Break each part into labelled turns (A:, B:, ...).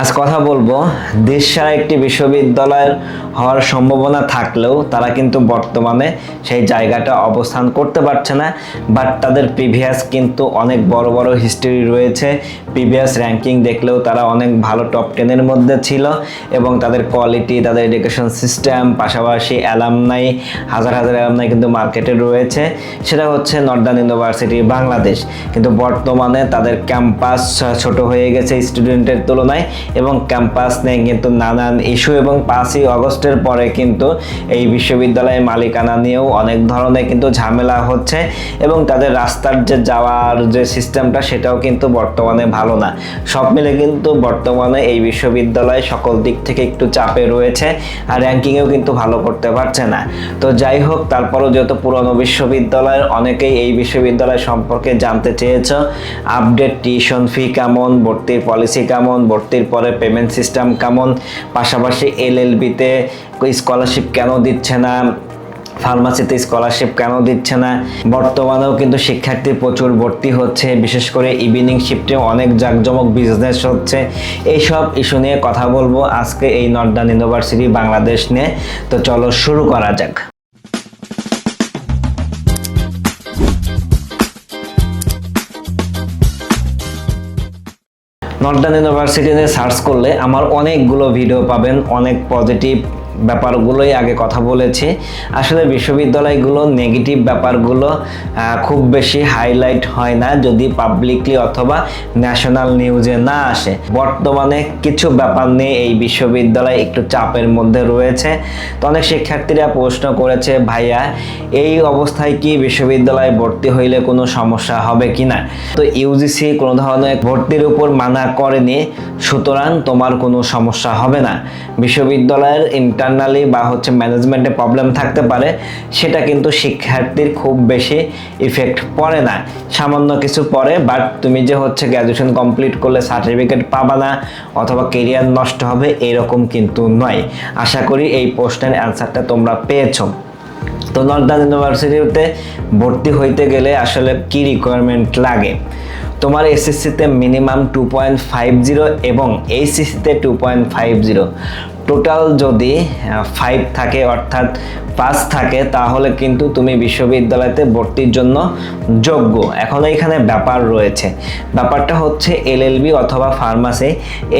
A: আজ কথা বলব, দেশ সারা একটি বিশ্ববিদ্যালয়ের হওয়ার সম্ভাবনা থাকলেও তারা কিন্তু বর্তমানে সেই জায়গাটা অবস্থান করতে পারছে না বাট তাদের প্রিভিয়াস কিন্তু অনেক বড় বড় হিস্ট্রি রয়েছে। প্রিভিয়াস র্যাঙ্কিং দেখলেও তারা অনেক ভালো টপ টেনের মধ্যে ছিল এবং তাদের কোয়ালিটি তাদের এডুকেশন সিস্টেম পাশাপাশি অ্যালামনাই হাজার হাজার অ্যালামনাই কিন্তু মার্কেটে রয়েছে। সেটা হচ্ছে নর্দার্ন ইউনিভার্সিটি বাংলাদেশ। কিন্তু বর্তমানে তাদের ক্যাম্পাস ছোট হয়ে গেছে স্টুডেন্টের তুলনায় এবং ক্যাম্পাস নিয়ে কিন্তু নানান ইস্যু এবং পাঁচই অগস্টের পরে কিন্তু এই বিশ্ববিদ্যালয়ের মালিকানা নিয়েও অনেক ধরনের কিন্তু ঝামেলা হচ্ছে এবং তাদের রাস্তার যে যাওয়ার যে সিস্টেমটা সেটাও কিন্তু বর্তমানে ভালো না। সব মিলে কিন্তু বর্তমানে এই বিশ্ববিদ্যালয় সকল দিক থেকে একটু চাপে রয়েছে আর র্যাঙ্কিংয়েও কিন্তু ভালো করতে পারছে না। তো যাই হোক, তারপরও যেহেতু পুরনো বিশ্ববিদ্যালয়ের অনেকেই এই বিশ্ববিদ্যালয় সম্পর্কে জানতে চেয়েছ, আপডেট টিউশন ফি কেমন, ভর্তির পলিসি কেমন, ভর্তির পরে পেমেন্ট সিস্টেম কেমন, পাশাপাশি এলএলবিতে স্কলারশিপ কেন দিচ্ছে না ফার্মাসিতে স্কলারশিপ কেন দিচ্ছে না? বর্তমানেও কিন্তু শিক্ষার্থী প্রচুর ভর্তি হচ্ছে, বিশেষ করে ইভিনিং শিফটে অনেক জাঁকজমক বিজনেস হচ্ছে। এইসব ইস্যু নিয়ে কথা বলব আজকে এই নর্দার্ন ইউনিভার্সিটি বাংলাদেশ নিয়ে। তো চলো শুরু করা যাক। নর্দার্ন ইউনিভার্সিটি নিয়ে সার্চ করলে আমার অনেকগুলো ভিডিও পাবেন, অনেক পজিটিভ ব্যাপারগুলোই আগে কথা বলেছি। আসলে বিশ্ববিদ্যালয়গুলো নেগেটিভ ব্যাপারগুলো খুব বেশি হাইলাইট হয় না যদি পাবলিকলি অথবা ন্যাশনাল নিউজে না আসে। বর্তমানে কিছু ব্যাপার নিয়ে এই বিশ্ববিদ্যালয় একটু চাপের মধ্যে রয়েছে। তো অনেক শিক্ষার্থীরা প্রশ্ন করেছে, ভাইয়া, এই অবস্থায় কি বিশ্ববিদ্যালয়ে ভর্তি হইলে কোনো সমস্যা হবে কিনা? তো ইউজিসি কোনো ধরনের ভর্তির উপর মানা করেনি, সুতরাং তোমার কোনো সমস্যা হবে না। বিশ্ববিদ্যালয়ের ইন্টারনালি বা হচ্ছে ম্যানেজমেন্টে প্রবলেম থাকতে পারে, সেটা কিন্তু শিক্ষার্থীর খুব বেশি ইফেক্ট পড়ে না। সামান্য কিছু পড়ে বাট তুমি যে হচ্ছে গ্র্যাজুয়েশন কমপ্লিট করলে সার্টিফিকেট পাবা না অথবা কেরিয়ার নষ্ট হবে, এরকম কিন্তু নয়। আশা করি এই প্রশ্নের অ্যান্সারটা তোমরা পেয়েছ। তো নর্দার্ন ইউনিভার্সিটিতে ভর্তি হইতে গেলে আসলে কি রিকোয়ারমেন্ট লাগে? তোমার এসএসসিতে minimum two point five zero এবং এইচএসসিতে two point five zero total যদি ফাইভ থাকে, অর্থাৎ পাস থাকে, তাহলে কিন্তু তুমি বিশ্ববিদ্যালয়তে ভর্তির জন্য যোগ্য। এখন এখানে ব্যাপার রয়েছে। ব্যাপারটা হচ্ছে এলএলবি অথবা ফার্মাসি,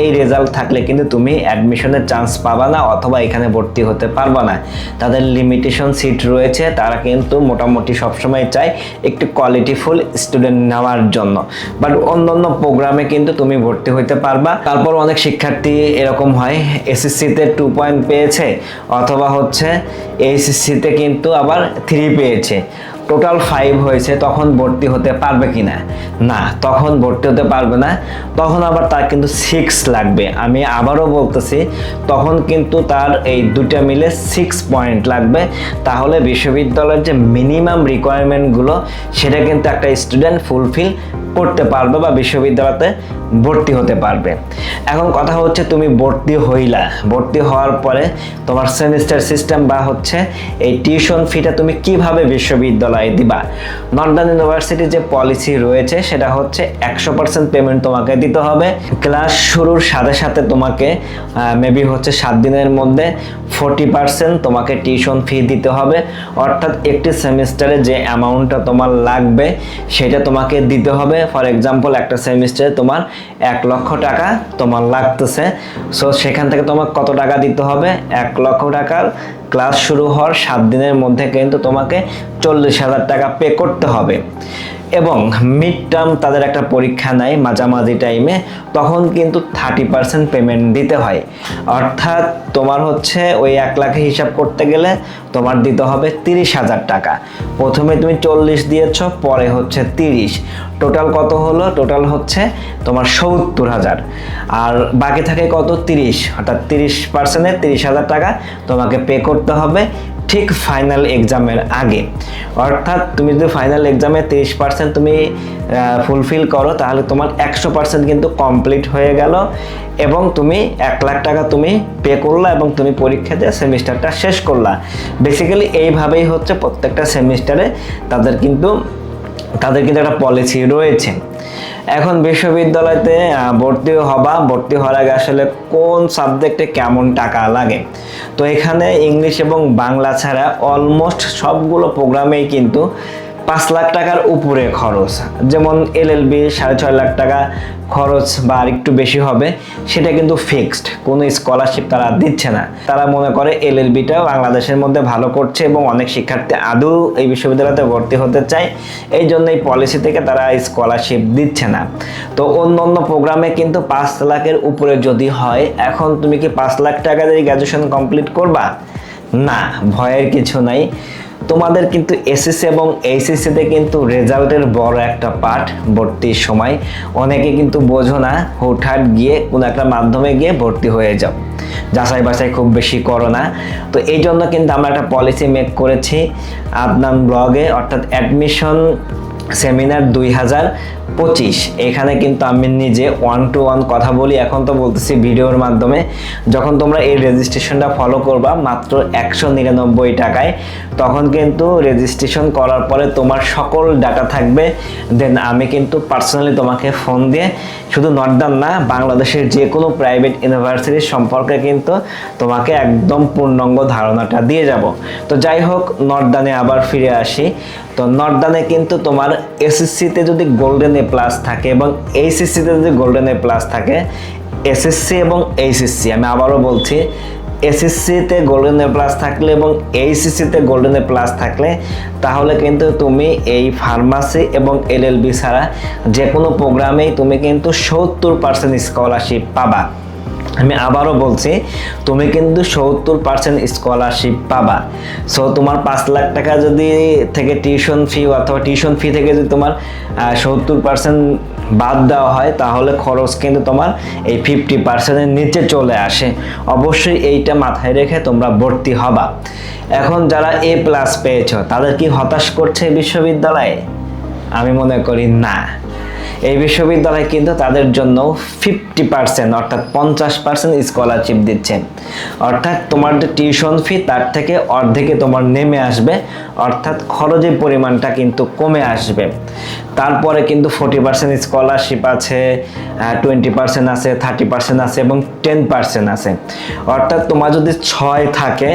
A: এই রেজাল্ট থাকলে কিন্তু তুমি অ্যাডমিশনের চান্স পাবা না অথবা এখানে ভর্তি হতে পারবা না। তাদের লিমিটেশন সিট রয়েছে, তারা কিন্তু মোটামুটি সবসময় চায় একটু কোয়ালিটিফুল স্টুডেন্ট নেওয়ার জন্য। বাট অন্যান্য প্রোগ্রামে কিন্তু তুমি ভর্তি হইতে পারবা। তারপর অনেক শিক্ষার্থী এরকম হয় এসএসসিতে টু পয়েন্ট পেয়েছে, অথবা হচ্ছে এইচএসসিতে কিন্তু আবার থ্রি পেয়েছে। টোটাল ফাইভ হয়েছে, তখন ভর্তি হতে পারবে কি না? না, তখন ভর্তি হতে পারবে না। তখন আবার তার কিন্তু সিক্স লাগবে। আমি আবারও বলতেছি, তখন কিন্তু তার এই দুটা মিলে সিক্স পয়েন্ট লাগবে। তাহলে বিশ্ববিদ্যালয়ের যে মিনিমাম রিকোয়ারমেন্টগুলো সেটা কিন্তু একটা স্টুডেন্ট ফুলফিল করতে পারবে বা বিশ্ববিদ্যালয়তে ভর্তি হতে পারবে। এখন কথা হচ্ছে তুমি ভর্তি হইলা। ভর্তি হওয়ার পরে তোমার সেমিস্টার সিস্টেম বা হচ্ছে এই টিউশন ফিটা তুমি কীভাবে বিশ্ববিদ্যালয়ে দিবা? নর্দার্ন ইউনিভার্সিটির যে পলিসি রয়েছে, সেটা হচ্ছে একশো পার্সেন্ট পেমেন্ট তোমাকে দিতে হবে। ক্লাস শুরুর সাথে সাথে তোমাকে মেবি হচ্ছে সাত দিনের মধ্যে ফোর্টি পার্সেন্ট তোমাকে টিউশন ফি দিতে হবে। অর্থাৎ একটি সেমিস্টারে যে অ্যামাউন্টটা তোমার লাগবে, সেটা তোমাকে দিতে হবে। ফর এক্সাম্পল একটা সেমিস্টারে তোমার এক লক্ষ টাকা তোমার লাগতেছে। সো সেখান থেকে তোমার কত টাকা দিতে হবে? এক লক্ষ টাকার ক্লাস শুরু হওয়ার সাত দিনের মধ্যে কিন্তু তোমাকে চল্লিশ হাজার টাকা পে করতে হবে। এবং মিড টার্ম তাদের একটা পরীক্ষা নেয় মাঝামাঝি টাইমে তখন কিন্তু থার্টি পার্সেন্ট পেমেন্ট দিতে হয়। অর্থাৎ তোমার হচ্ছে ওই এক লাখে হিসাব করতে গেলে তোমার দিতে হবে তিরিশ হাজার টাকা। প্রথমে তুমি চল্লিশ দিয়েছ, পরে হচ্ছে তিরিশ। টোটাল কত হলো? টোটাল হচ্ছে তোমার সত্তর হাজার। আর বাকি থাকে কত? তিরিশ। অর্থাৎ তিরিশ পার্সেন্টে তিরিশ হাজার টাকা তোমাকে পে করতে হবে। ঠিক ফাইনাল এক্সামের আগে। অর্থাৎ তুমি যদি ফাইনাল এক্সামে তিরিশ পার্সেন্ট তুমি ফুলফিল করো, তাহলে তোমার একশো পার্সেন্ট কিন্তু কমপ্লিট হয়ে গেল এবং তুমি এক লাখ টাকা তুমি পে করলা এবং তুমি পরীক্ষা দিয়ে সেমিস্টারটা শেষ করলা। বেসিক্যালি এইভাবেই হচ্ছে প্রত্যেকটা সেমিস্টারে তাদের কিন্তু তাদের কিন্তু একটা পলিসি রয়েছে। এখন বিশ্ববিদ্যালয়তে ভর্তি হবা। ভর্তি হওয়ার আগে আসলে কোন সাবজেক্টে কেমন টাকা লাগে? তো এখানে ইংলিশ এবং বাংলা ছাড়া অলমোস্ট সবগুলো প্রোগ্রামেই কিন্তু পাঁচ লাখ টাকার উপরে খরচ। যেমন এলএলবি সাড়ে ছয় লাখ টাকা খরচ বা আর একটু বেশি হবে, সেটা কিন্তু ফিক্সড কোনো স্কলারশিপ তারা দিচ্ছে না। তারা মনে করে এলএলবিটা বাংলাদেশের মধ্যে ভালো করছে এবং অনেক শিক্ষার্থী আদৌ এই বিশ্ববিদ্যালয়তে ভর্তি হতে চায়, এই জন্য এই পলিসি থেকে তারা স্কলারশিপ দিচ্ছে না। তো অন্য অন্য প্রোগ্রামে কিন্তু পাঁচ লাখের উপরে যদি হয়, এখন তুমি কি পাঁচ লাখ টাকা দিয়ে গ্র্যাজুয়েশন কমপ্লিট করবা? না, ভয়ের কিছু নাই। তোমাদের কিন্তু এসএসসি এবং এইচএসসিতে কিন্তু রেজাল্টের বড় একটা পার্ট ভর্তির সময়। অনেকে কিন্তু বোঝো না, হুটহাট গিয়ে কোনো একটা মাধ্যমে গিয়ে ভর্তি হয়ে যাও। যাচাই বাছাই খুব বেশি করো না। তো এই জন্য কিন্তু আমরা একটা পলিসি মেক করেছি। আদনান ব্লগে অর্থাৎ অ্যাডমিশন সেমিনার দুই হাজার পঁচিশ। এখানে কিন্তু আমি নিজে ওয়ান টু ওয়ান কথা বলি, এখন তো বলতেছি ভিডিওর মাধ্যমে। যখন তোমরা এই রেজিস্ট্রেশনটা ফলো করবা মাত্র একশো নিরানব্বই টাকায়, তখন কিন্তু রেজিস্ট্রেশন করার পরে তোমার সকল ডাটা থাকবে। দেন আমি কিন্তু পার্সোনালি তোমাকে ফোন দিয়ে শুধু নর্দান না, বাংলাদেশের যে কোনো প্রাইভেট ইউনিভার্সিটির সম্পর্কে কিন্তু তোমাকে একদম পূর্ণাঙ্গ ধারণাটা দিয়ে যাব। তো যাই হোক নর্দানে আবার ফিরে আসি। তো নর্দানে কিন্তু তোমার এসএসসিতে যদি গোল্ডেন এ প্লাস থাকে এবং এইচএসসিতে যদি গোল্ডেন এ প্লাস থাকে এসএসসি এবং এইচএসসি আমি আবারও বলছি এসএসসিতে গোল্ডেন এ প্লাস থাকলে এবং এইচএসসিতে গোল্ডেন এ প্লাস থাকলে, তাহলে কিন্তু তুমি এই ফার্মাসি এবং এলএলবি ছাড়া যে কোনো প্রোগ্রামেই তুমি কিন্তু সত্তর পার্সেন্ট স্কলারশিপ পাবা। আমি আবারও বলছি, তুমি কিন্তু সত্তর পার্সেন্ট স্কলারশিপ পাবা। সো তোমার পাঁচ লাখ টাকা যদি থেকে টিউশন ফি অথবা টিউশন ফি থেকে যদি তোমার সত্তর পার্সেন্ট বাদ দেওয়া হয়, তাহলে খরচ কিন্তু তোমার এই ফিফটি পার্সেন্টের নিচে চলে আসে। অবশ্যই এইটা মাথায় রেখে তোমরা ভর্তি হবা। এখন যারা এ প্লাস পেয়েছ, তাদের কি হতাশ করছে বিশ্ববিদ্যালয়ে? আমি মনে করি না। এই বিশ্ববিদ্যালয় কিন্তু তাদের জন্য ফিফটি পার্সেন্ট অর্থাৎ পঞ্চাশ পার্সেন্ট স্কলারশিপ দিচ্ছে। অর্থাৎ তোমার যে টিউশন ফি তার থেকে অর্ধেকে তোমার নেমে আসবে। অর্থাৎ খরচের পরিমাণটা কিন্তু কমে আসবে। তারপরে কিন্তু ফোর্টি পার্সেন্ট স্কলারশিপ আছে টোয়েন্টি পার্সেন্ট আছে থার্টি পার্সেন্ট আছে এবং টেন পার্সেন্ট আছে। অর্থাৎ তোমার যদি ছয় থাকে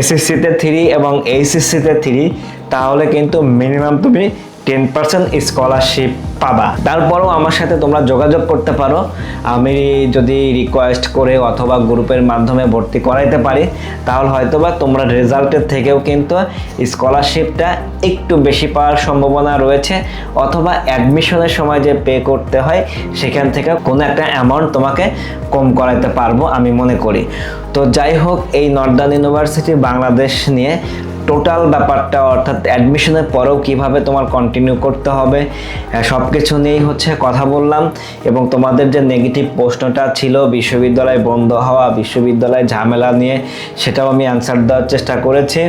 A: এসএসসিতে থ্রি এবং এইচএসসিতে থ্রি তাহলে কিন্তু মিনিমাম তুমি টেন পার্সেন্ট স্কলারশিপ পাবা। তারপরও আমার সাথে তোমরা যোগাযোগ করতে পারো। আমি যদি রিকোয়েস্ট করে অথবা গ্রুপের মাধ্যমে ভর্তি করাইতে পারি, তাহলে হয়তোবা তোমরা রেজাল্টের থেকেও কিন্তু স্কলারশিপটা একটু বেশি পাওয়ার সম্ভাবনা রয়েছে। অথবা অ্যাডমিশনের সময় যে পে করতে হয়, সেখান থেকে কোনো একটা অ্যামাউন্ট তোমাকে কম করাইতে পারব আমি মনে করি। তো যাই হোক, এই নর্দার্ন ইউনিভার্সিটি বাংলাদেশ নিয়ে টোটাল ব্যাপারটা অর্থাৎ অ্যাডমিশনের পরেও কীভাবে তোমার কন্টিনিউ করতে হবে সব কিছু নিয়েই হচ্ছে কথা বললাম এবং তোমাদের যে নেগেটিভ প্রশ্নটা ছিল, বিশ্ববিদ্যালয় বন্ধ হওয়া, বিশ্ববিদ্যালয় ঝামেলা নিয়ে, সেটাও আমি অ্যান্সার দেওয়ার চেষ্টা করেছি।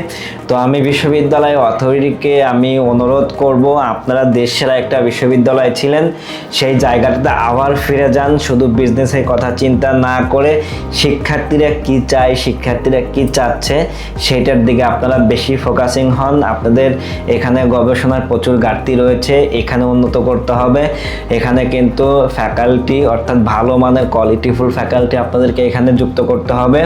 A: তো আমি বিশ্ববিদ্যালয় অথরিটিকে আমি অনুরোধ করব, আপনারা দেশের একটা বিশ্ববিদ্যালয় ছিলেন, সেই জায়গাটাতে আবার ফিরে যান, শুধু বিজনেসের কথা চিন্তা না করে শিক্ষার্থীরা কি চায়, শিক্ষার্থীরা কি চাচ্ছে সেটার দিকে আপনারা বেশি ফোকাসিং হন। আপনাদের এখানে গবেষণার প্রচুর ঘাটতি রয়েছে। এখানে উন্নত করতে হবে। এখানে কিন্তু ফ্যাকাল্টি অর্থাৎ ভালো মানের কোয়ালিটিফুল ফ্যাকাল্টি আপনাদেরকে এখানে যুক্ত করতে হবে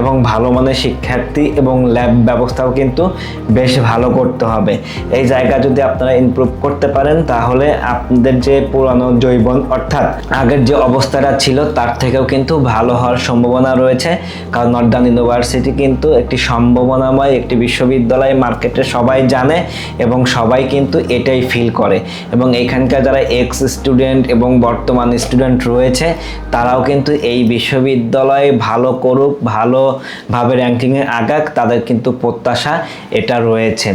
A: এবং ভালো মানের শিক্ষার্থী এবং ল্যাব ব্যবস্থাও কিন্তু বেশ ভালো করতে হবে। এই জায়গা যদি আপনারা ইমপ্রুভ করতে পারেন, তাহলে আপনাদের যে পুরানো জৈবন, অর্থাৎ আগের যে অবস্থাটা ছিল, তার থেকেও কিন্তু ভালো হওয়ার সম্ভাবনা রয়েছে। কারণ নর্দার্ন ইউনিভার্সিটি কিন্তু একটি সম্ভাবনাময়, একটি বিশ্ববিদ্যালয় মার্কেটে সবাই জানে এবং সবাই কিন্তু এটাই ফিল করে। এবং এখানকার যারা এক্স স্টুডেন্ট এবং বর্তমান স্টুডেন্ট রয়েছে, তারাও কিন্তু এই বিশ্ববিদ্যালয়ে ভালো করুক ভালোভাবে র্যাঙ্কিংয়ে আগাক, তাদের কিন্তু প্রত্যাশা এটা রয়েছে।